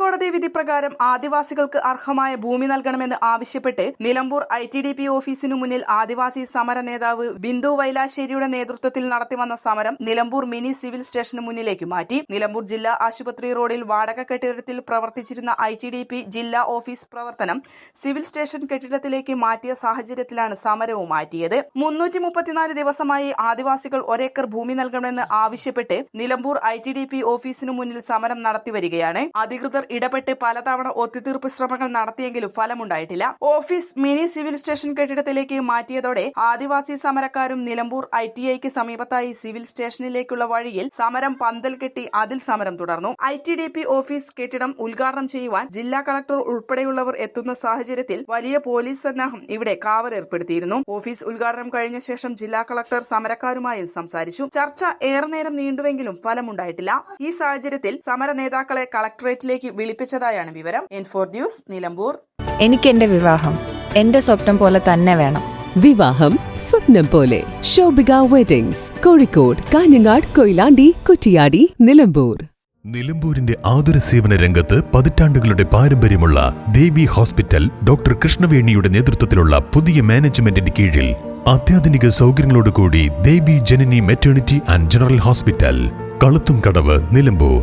Supreme കോടതി വിധി പ്രകാരം ആദിവാസികൾക്ക് അർഹമായ ഭൂമി നൽകണമെന്ന് ആവശ്യപ്പെട്ട് Nilambur I T D P ഓഫീസിനു മുന്നിൽ ആദിവാസി സമര നേതാവ് ബിന്ദു വൈലാശ്ശേരിയുടെ നേതൃത്വത്തിൽ നടത്തിവന്ന സമരം നിലമ്പൂർ മിനി സിവിൽ സ്റ്റേഷന് മുന്നിലേക്ക് മാറ്റി. നിലമ്പൂർ ജില്ലാ ആശുപത്രി റോഡിൽ വാടക കെട്ടിടത്തിൽ പ്രവർത്തിച്ചിരുന്ന ഐ ടി ഡി പി ജില്ലാ ഓഫീസ് പ്രവർത്തനം സിവിൽ സ്റ്റേഷൻ കെട്ടിടത്തിലേക്ക് മാറ്റിയ സാഹചര്യത്തിലാണ് സമരവും മാറ്റിയത്. മുന്നൂറ്റി മുപ്പത്തിനാല് ദിവസമായി ആദിവാസികൾ ഒരേക്കർ ഭൂമി നൽകണമെന്ന് ആവശ്യപ്പെട്ട് Nilambur I T D P ഓഫീസിനു മുന്നിൽ സമരം നടത്തിവരികയാണ്. അധികൃതർ ഇടപെട്ട് പലതവണ ഒത്തുതീർപ്പ് ശ്രമങ്ങൾ നടത്തിയെങ്കിലും ഫലമുണ്ടായിട്ടില്ല. ഓഫീസ് മിനി സിവിൽ സ്റ്റേഷൻ കെട്ടിടത്തിലേക്ക് മാറ്റിയതോടെ ആദിവാസി സമരക്കാരും നിലമ്പൂർ ഐ ടി ഐക്ക് സമീപത്തായി സിവിൽ സ്റ്റേഷനിലേക്കുള്ള വഴിയിൽ സമരം പന്തൽ കെട്ടി അതിൽ സമരം തുടർന്നു. I T D P office കെട്ടിടം ഉദ്ഘാടനം ചെയ്യുവാൻ ജില്ലാ കളക്ടർ ഉൾപ്പെടെയുള്ളവർ എത്തുന്ന സാഹചര്യത്തിൽ വലിയ പോലീസ് സന്നാഹം ഇവിടെ കാവൽ ഏർപ്പെടുത്തിയിരുന്നു ഓഫീസ് ഉദ്ഘാടനം കഴിഞ്ഞ ശേഷം ജില്ലാ കളക്ടർ സമരക്കാരുമായും സംസാരിച്ചു. ചർച്ച ഏറെ നേരം നീണ്ടുവെങ്കിലും ഫലമുണ്ടായിട്ടില്ല. ഈ സാഹചര്യത്തിൽ സമര നേതാക്കളെ കളക്ടറേറ്റിലേക്ക് വിളിപ്പിച്ചതായാണ് വിവരം. N four news Nilambur. എനിക്ക് എന്റെ വിവാഹം. എന്റെ സ്വപ്നം പോലെ തന്നെ വേണം. വിവാഹം സ്വപ്നം പോലെ. ശോഭിക വെഡിങ്സ് കോഴിക്കോട് കാഞ്ഞങ്ങാട് കൊയിലാണ്ടി കുറ്റിയാടി നിലമ്പൂർ. നിലമ്പൂരിന്റെ ആതുര സേവന രംഗത്ത് പതിറ്റാണ്ടുകളുടെ പാരമ്പര്യമുള്ള ദേവി ഹോസ്പിറ്റൽ ഡോക്ടർ കൃഷ്ണവേണിയുടെ നേതൃത്വത്തിലുള്ള പുതിയ മാനേജ്മെന്റിന്റെ കീഴിൽ അത്യാധുനിക സൗകര്യങ്ങളോടുകൂടി Devi Janani maternity and general hospital Kaluthum Kadavu Nilambur.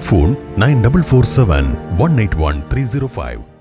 Phone nine double four seven one eight one three zero five